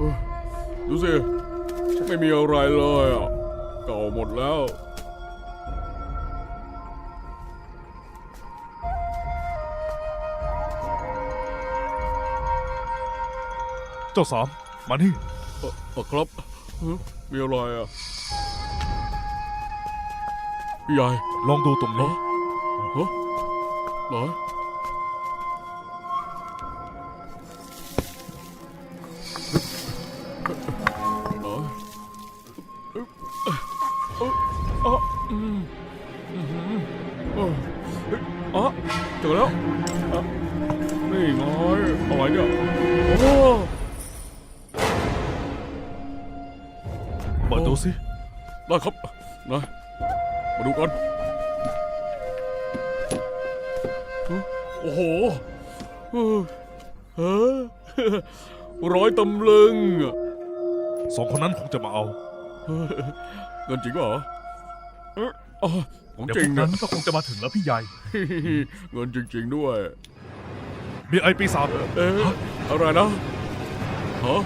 เออดูสิ ไม่มีอะไรเลยอะ เก่าหมดแล้ว เจ้าสามมานี่ เออเออครับเอ้อมีอะไรอะ พี่ใหญ่ลองดูตรงนี้ฮะเหรอเหร เอ้ยอืมอื้อหือเอ้ยเฮ้ยอ๋อเจอแล้วอะนี่ไงอะไรเนี่ยโอ้เปิดดูสิได้ครับนะมาดูกันโอ้โหเออร้อยตำลึงอะสองคนนั้นคงจะมาเอา เงินจริงเหรอ เอ๊ะอ๋อของเดี๋ยวจพริวงกนะนั้นก็คงจะมาถึงแล้วพี่ใหญ่ เงินจริง ๆ ด้วย มีไอปีศาจเอ๊ะอะไรนะฮะ